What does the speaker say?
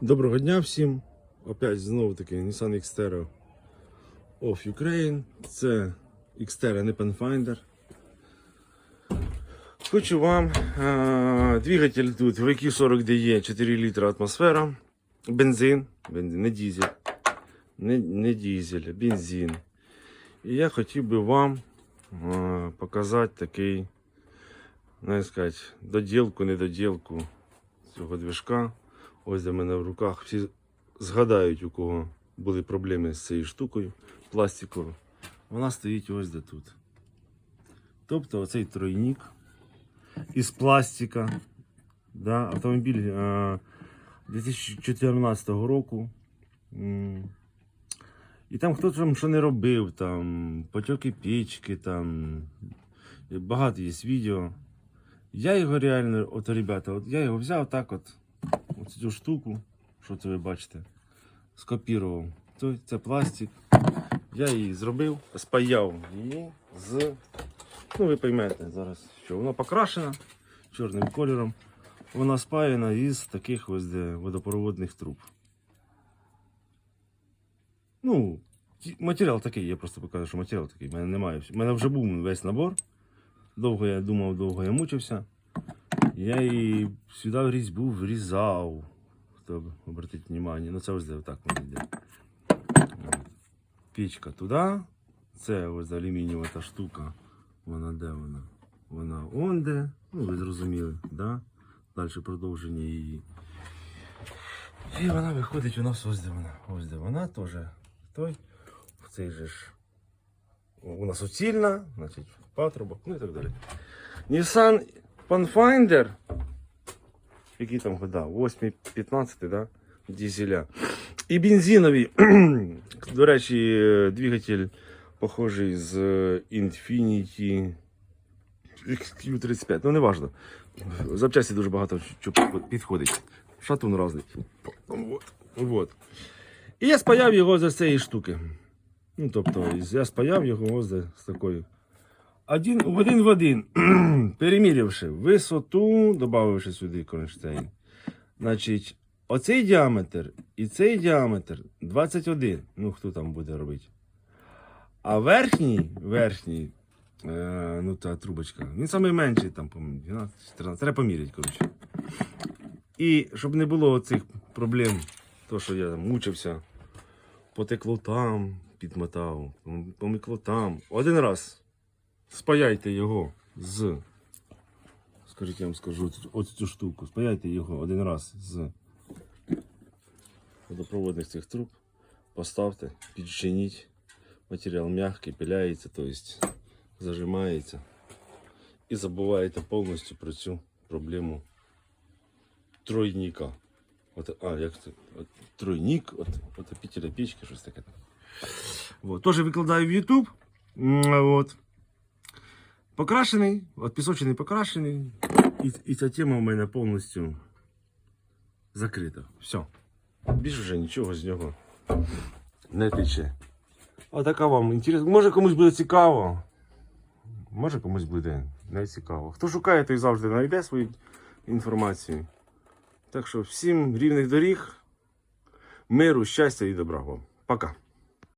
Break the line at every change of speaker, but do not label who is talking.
Доброго дня всім. Опять знову таки Nissan Xterra of Ukraine. Це Xterra не Pathfinder. Хочу вам е, двигатель тут VQ40DE 4 літра атмосфера. Бензин, бензин, не дизель. Не, не дизель, а бензин. І я хотів би вам е, показати такий, ну, сказати, доділку, недоділку цього движка. Ось де мене в руках. Всі згадають, у кого були проблеми з цією штукою пластиковою. Вона стоїть ось де тут. Тобто оцей тройник із пластика. Да, автомобіль е, 2014 року. І там хто там що не робив, там потьоки печки, там багато є відео. Я його реально, от ребята, от я його взяв так от цю штуку, що це ви бачите, скопірував. Це, пластик. Я її зробив, спаяв її з. Ну, ви поймете зараз, що вона покрашена чорним кольором. Вона спаяна із таких ось де водопроводних труб. Ну, матеріал такий, я просто покажу, що матеріал такий. У мене немає. У мене вже був весь набор. Довго я думав, довго я мучився. Я її сюди в різьбу врізав. Хто обратить внимание. Ну це ось де отак воно йде. Пічка туди. Це ось алюмінієва та штука. Вона де вона? Вона онде. Ну, ви зрозуміли, да? Далі продовження її. І вона виходить у нас ось де вона. Ось де вона теж. Той. Цей же ж. Нас суцільна, значить, патрубок, ну і так далі. Nissan Pathfinder. Які там года? 8, 15, да? Дізеля. І бензинові. До речі, двигатель похожий з Infiniti XQ35. Ну, не важно. Запчасті дуже багато що підходить. Шатун різний. Вот. Вот. І я спаяв його за цієї штуки. Ну, тобто, я спаяв його ось з такою. Один, в один в один, перемірявши висоту, додавши сюди кронштейн. Значить, оцей діаметр і цей діаметр 21. Ну, хто там буде робити. А верхній, верхній, е, ну та трубочка, він самий менший, там, 12, 13. Треба поміряти, коротше. І щоб не було оцих проблем, то, що я там мучився, потекло там, підмотав, помікло там. Один раз спаяйте його з. Скажіть, я вам скажу ось цю штуку. Спаяйте його один раз з водопроводних цих труб. Поставте, підчиніть. Матеріал м'який, пиляється, тобто зажимається. І забуваєте повністю про цю проблему тройника. От, а, як це? От, тройник, от, от печки, щось таке. Вот. Тоже викладаю в YouTube. От. Покрашений, от пісочений покрашений. І, і ця тема у мене повністю закрита. Все. Більше вже нічого з нього не тече. А така вам інтересно. Може комусь буде цікаво. Може комусь буде не цікаво. Хто шукає, той завжди знайде свою інформацію. Так що всім рівних доріг, миру, щастя і добра вам. Пока.